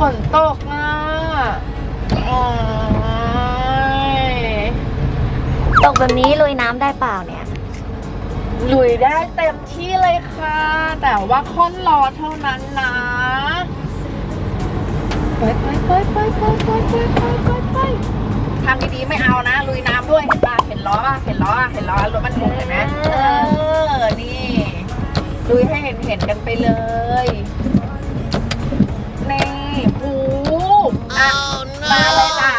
ฝนตกนะตกแบบนี้ลุยน้ำได้เปล่าเนี่ย ลุยได้เต็มที่เลยค่ะ แต่ว่าค่อนรอเท่านั้นนะไปไปไปไปไปไปไปไปไปไปทำดีๆไม่เอานะ ลุยน้ำด้วยเห็นป่ะเห็นล้อป่ะเห็นล้อเห็นล้อรถมันถูกเห็นไหมเออนี่ลุยให้เห็นเห็นกันไปเลย อะมาเลยจ้ะ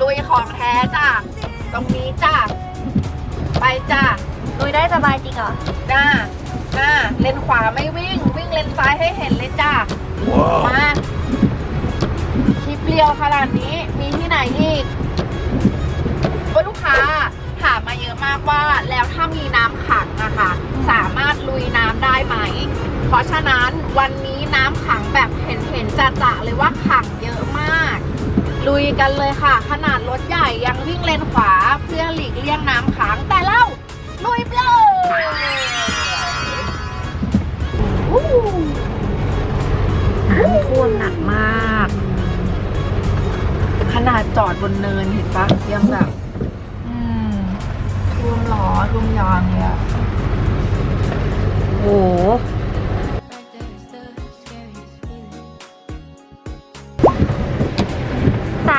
ลุยของแท้จ้ะตรงนี้จ้ะไปจ้ะลุยได้สบายจริงเหรอจ้าจ้าเลนขวาไม่วิ่ง วิ่งเลนซ้ายให้เห็นเลยจ้ามาคลิปเรียวขนาดนี้มีที่ไหนอีกก็ลูกค้าถามมาเยอะมากว่าแล้วถ้ามีน้ำขังนะคะ สามารถลุยน้ำได้ไหม เพราะฉะนั้นวันนี้น้ำขังแบบเห็นเห็นๆจะๆเลยว่าขังเยอะมาก ลุยกันเลยค่ะ ขนาดรถใหญ่ยังวิ่งเลนขวาเพื่อหลีกเลี่ยงน้ำขังแต่เราลุยไปเลยน้ำท่วมหนักมาก ขนาดจอดบนเนินเห็นปะยังแบบท่วมล้อท่วมยางเลยอะโอ้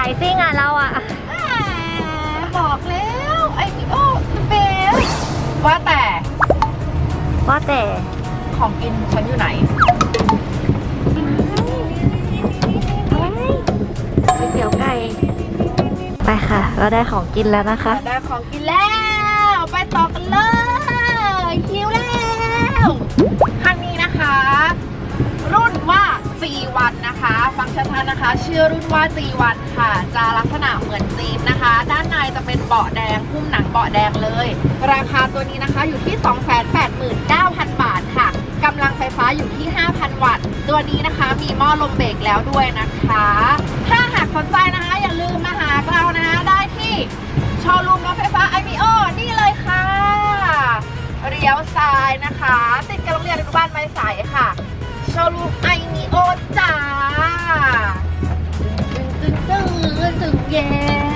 ายซิ่งอะเราอะแหมบอกแล้วไอ้พี่โอ้เบลว่าแต่ว่าแต่ของกินฉันอยู่ไหนเฮ้ยก๋วยเตี๋ยวไก่ไปค่ะ เราได้ของกินแล้วนะคะ ได้ของกินแล้ว ไปต่อกันเลยคิวแล้วคันนี้นะคะ รุ่นว่า G1 นะคะฟังชัดๆนะคะ ชื่อรุ่นว่า G1 ค่ะ จะลักษณะเหมือนจีนนะคะ ด้านในจะเป็นเบาะแดงหุ้มหนังเบาะแดงเลย ราคาตัวนี้นะคะอยู่ที่ 289,000 บาทค่ะกำลังไฟฟ้าอยู่ที่ 5,000 วัตต์ ตัวนี้นะคะมีหม้อลมเบรกแล้วด้วยนะคะ ถ้าหากสนใจนะคะ อย่าลืมมาหาเรานะคะได้ที่โชว์รูมรถไฟฟ้า IPO นี่เลยค่ะเลี้ยวซ้ายนะคะ ติดกับโรงเรียนอนุบาลไม้ใสค่ะ โชว์รูมไอมิโอจ้า Yeah.